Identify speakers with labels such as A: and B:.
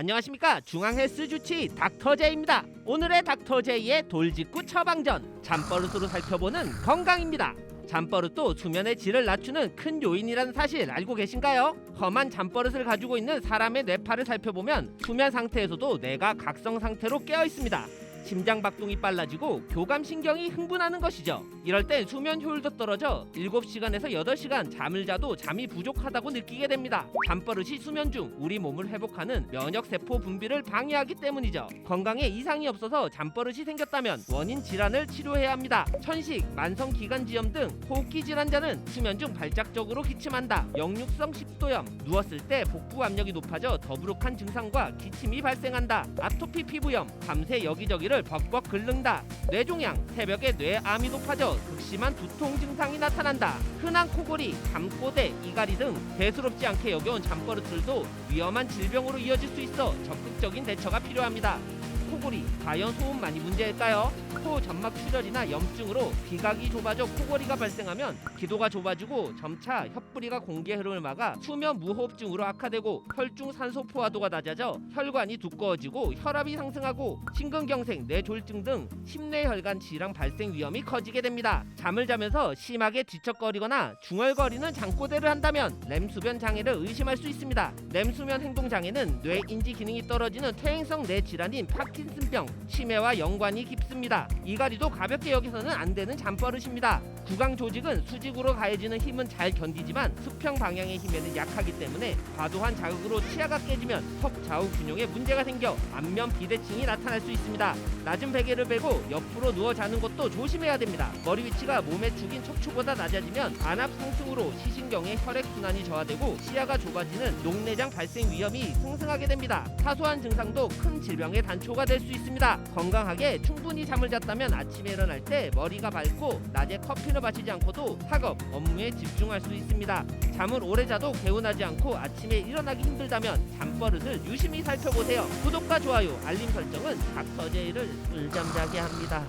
A: 안녕하십니까 중앙 헬스 주치 닥터 제이입니다. 오늘의 닥터 제이의 돌직구 처방전 잠버릇으로 살펴보는 건강입니다. 잠버릇도 수면의 질을 낮추는 큰 요인이라는 사실 알고 계신가요? 험한 잠버릇을 가지고 있는 사람의 뇌파를 살펴보면 수면 상태에서도 뇌가 각성 상태로 깨어 있습니다. 심장 박동이 빨라지고 교감 신경이 흥분하는 것이죠. 이럴 땐 수면 효율도 떨어져 7시간에서 8시간 잠을 자도 잠이 부족하다고 느끼게 됩니다. 잠버릇이 수면 중 우리 몸을 회복하는 면역 세포 분비를 방해하기 때문이죠. 건강에 이상이 없어서 잠버릇이 생겼다면 원인 질환을 치료해야 합니다. 천식, 만성 기관지염 등 호흡기 질환자는 수면 중 발작적으로 기침한다. 역류성 식도염, 누웠을 때 복부 압력이 높아져 더부룩한 증상과 기침이 발생한다. 아토피 피부염, 밤새 여기저기 를 벅벅 긁는다. 뇌종양, 새벽에 뇌암이 높아져 극심한 두통 증상이 나타난다. 흔한 코골이, 잠꼬대, 이갈이 등 대수롭지 않게 여겨온 잠버릇들도 위험한 질병으로 이어질 수 있어 적극적인 대처가 필요합니다. 코골이, 과연 소음만이 문제일까요? 코 점막 출혈이나 염증으로 비각이 좁아져 코골이가 발생하면 기도가 좁아지고 점차 혀뿌리가 공기 흐름을 막아 수면 무호흡증으로 악화되고 혈중 산소 포화도가 낮아져 혈관이 두꺼워지고 혈압이 상승하고 심근경색, 뇌졸중 등 심뇌혈관 질환 발생 위험이 커지게 됩니다. 잠을 자면서 심하게 뒤척거리거나 중얼거리는 잠꼬대를 한다면 렘수변 장애를 의심할 수 있습니다. 렘수면 행동 장애는 뇌 인지 기능이 떨어지는 퇴행성 뇌 질환인 파 킨슨병, 치매와 연관이 깊습니다. 이갈이도 가볍게 여기서는 안 되는 잠버릇입니다. 구강 조직은 수직으로 가해지는 힘은 잘 견디지만 수평 방향의 힘에는 약하기 때문에 과도한 자극으로 치아가 깨지면 턱 좌우 균형에 문제가 생겨 안면 비대칭이 나타날 수 있습니다. 낮은 베개를 베고 옆으로 누워 자는 것도 조심해야 됩니다. 머리 위치가 몸의 죽인 척추보다 낮아지면 안압 상승으로 시신경의 혈액 순환이 저하되고 시야가 좁아지는 녹내장 발생 위험이 상승하게 됩니다. 사소한 증상도 큰 질병의 단초가 될 수 있습니다. 건강하게 충분히 잠을 잤다면 아침에 일어날 때 머리가 밝고 낮에 커피를 마시지 않고도 학업, 업무에 집중할 수 있습니다. 잠을 오래 자도 개운하지 않고 아침에 일어나기 힘들다면 잠버릇을 유심히 살펴보세요. 구독과 좋아요, 알림 설정은 닥터 제이를 꿀잠 자게 합니다.